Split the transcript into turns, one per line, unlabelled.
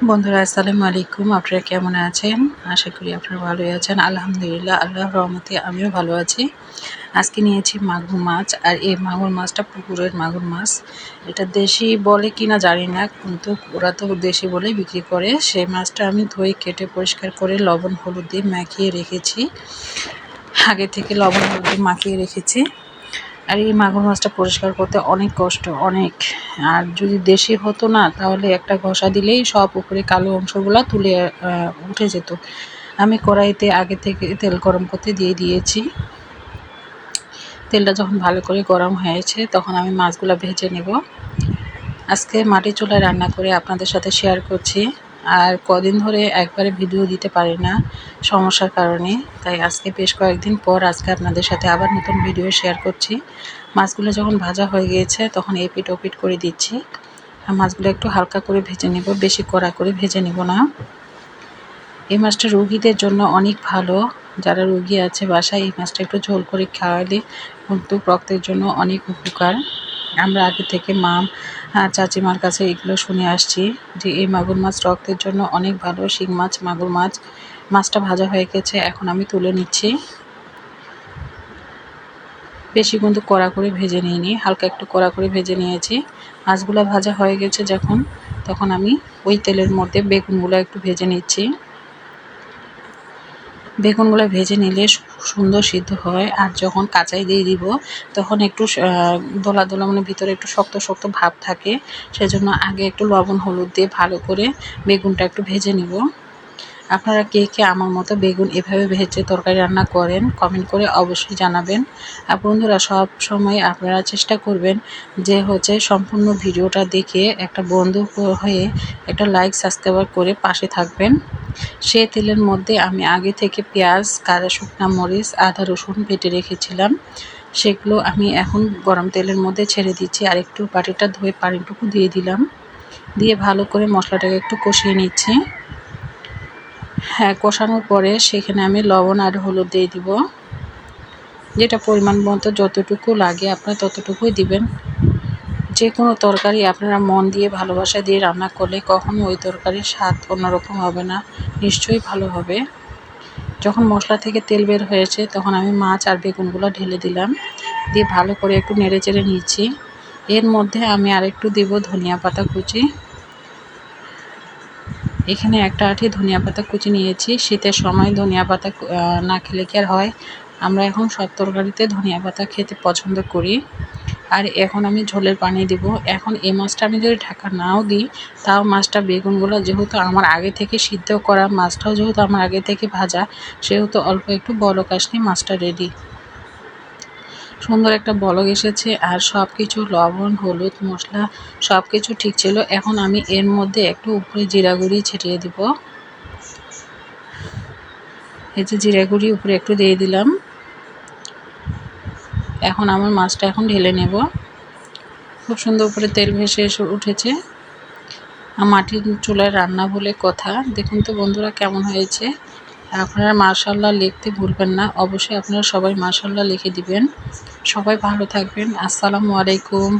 বন্ধুরা, আসসালামু আলাইকুম। আপনারা কেমন আছেন? আশা করি আপনারা ভালোই আছেন। আলহামদুলিল্লাহ আল্লাহ রহমতে আমিও ভালো আছি। আজকে নিয়েছি মাগুর মাছ, আর এই মাগুর মাছটা পুকুরের মাগুর মাছ। এটা দেশি বলে কিনা জানি না, কিন্তু ওরা তো দেশি বলেই বিক্রি করে। সেই মাছটা আমি ধুয়ে কেটে পরিষ্কার করে লবণ, হলুদ দিয়ে মাখিয়ে রেখেছি। আগে থেকে লবণ, হলুদ দিয়ে মাখিয়ে রেখেছি। আর এই মাগুর মাছটা পরিষ্কার করতে অনেক কষ্ট, অনেক। আর যদি দেশি হতো না, তাহলে একটা ঘষা দিলেই সব উপরে কালো অংশগুলো তুলে উঠে যেত। আমি কড়াইতে আগে থেকে তেল গরম করতে দিয়ে দিয়েছি। তেলটা যখন ভালো করে গরম হয়েছে, তখন আমি মাছগুলো ভেজে নেব। আজকে মাটি চুলায় রান্না করে আপনাদের সাথে শেয়ার করছি। আর কদিন ধরে একবারে ভিডিও দিতে পারি না সমস্যার কারণে। তাই আজকে বেশ কয়েকদিন পর আজকে আপনাদের সাথে আবার নতুন ভিডিও শেয়ার করছি। মাছগুলো যখন ভাজা হয়ে গিয়েছে, তখন এপিট ওপিট করে দিচ্ছি। আর মাছগুলো একটু হালকা করে ভেজে নেব, বেশি কড়া করে ভেজে নেব না। এই মাছটা রুগীদের জন্য অনেক ভালো। যারা রুগী আছে বাসায় এই মাছটা একটু ঝোল করে খাওয়ালে কিন্তু রক্তের জন্য অনেক উপকার। আমরা আগে থেকে মা চাচিমার কাছে এগুলো শুনে আসছি যে এই মাগুর মাছ রক্তের জন্য অনেক ভালো শিং মাছ, মাগুর মাছ। মাছটা ভাজা হয়ে গেছে, এখন আমি তুলে নিচ্ছি। বেশি কিন্তু কড়া করে ভেজে নিইনি, হালকা একটু কড়া করে ভেজে নিয়েছি। মাছগুলো ভাজা হয়ে গেছে যখন, তখন আমি ওই তেলের মধ্যে বেগুনগুলো একটু ভেজে নিচ্ছি। বেগুনগুলো ভেজে নিলে সুন্দর সিদ্ধ হয়। আর যখন কাঁচাই দিয়ে দিব, তখন একটু দোলা দোলা মানে ভিতরে একটু শক্ত শক্ত ভাব থাকে। সেজন্য আগে একটু লবণ, হলুদ দিয়ে ভালো করে বেগুনটা একটু ভেজে নিব। আপনারা কে কে আমার মতো বেগুন এভাবে ভেজে তরকারি রান্না করেন কমেন্ট করে অবশ্যই জানাবেন। আর বন্ধুরা, সব সময় আপনারা চেষ্টা করবেন যে হচ্ছে সম্পূর্ণ ভিডিওটা দেখে একটা বন্ধু হয়ে একটা লাইক সাবস্ক্রাইবার করে পাশে থাকবেন। সে তেলের মধ্যে আমি আগে থেকে পেঁয়াজ কাদা শুকনা মরিচ, আদা, রসুন বেটে রেখেছিলাম। সেগুলো আমি এখন গরম তেলের মধ্যে ছেড়ে দিচ্ছি আর একটু বাটিটা ধুয়ে পানিটুকু দিয়ে দিলাম। দিয়ে ভালো করে মশলাটাকে একটু কষিয়ে নিচ্ছি। হ্যাঁ কষানোর পরে সেখানে আমি লবণ আর হলুদ দিয়ে দিব। যেটা পরিমাণ মতো যতটুকু লাগে আপনারা ততটুকুই দিবেন। যে কোনো তরকারি আপনারা মন দিয়ে ভালোবাসা দিয়ে রান্না করলে কখনো ওই তরকারির স্বাদ অন্যরকম হবে না। নিশ্চয়ই ভালো হবে। যখন মশলা থেকে তেল বের হয়েছে, তখন আমি মাছ আর বেগুনগুলো ঢেলে দিলাম। দিয়ে ভালো করে একটু নেড়ে চেড়ে নিচ্ছি। এর মধ্যে আমি আরেকটু দেব ধনিয়া পাতা কুচি। এখানে একটা আঠি ধনিয়া পাতা কুচি নিয়েছি। শীতের সময় ধনিয়া পাতা না খেলে কি আর হয়? আমরা এখন সব তরকারিতে ধনিয়া পাতা খেতে পছন্দ করি। আর এখন আমি ঝোলের পানি দিব। এখন এই মাছটা আমি যদি ঢাকা নাও দিই, তাও মাছটা বেগুনগুলো যেহেতু আমার আগে থেকে সিদ্ধ করা মাছটাও যেহেতু আমার আগে থেকে ভাজা, সেহেতু অল্প একটু বলক আসলে মাছটা রেডি সুন্দর একটা বলক এসেছে আর সব কিছু লবণ, হলুদ, মশলা সব কিছু ঠিক ছিল। এখন আমি এর মধ্যে একটু উপরে জিরা গুঁড়ি ছিটিয়ে দিব। এই যে জিরা গুঁড়ি উপরে একটু দিয়ে দিলাম। এখন আমার মাছটা এখন ঢেলে নেব। খুব সুন্দর করে তেল ভেসে এসে উঠেছে। আর মাটির চুলায় রান্না বলে কথা। দেখুন তো বন্ধুরা কেমন হয়েছে। আপনারা মার্শাল্লাহ লিখতে ভুলবেন না। অবশ্যই আপনারা সবাই মার্শাল্লাহ লিখে দিবেন। সবাই ভালো থাকবেন। আসসালামু আলাইকুম।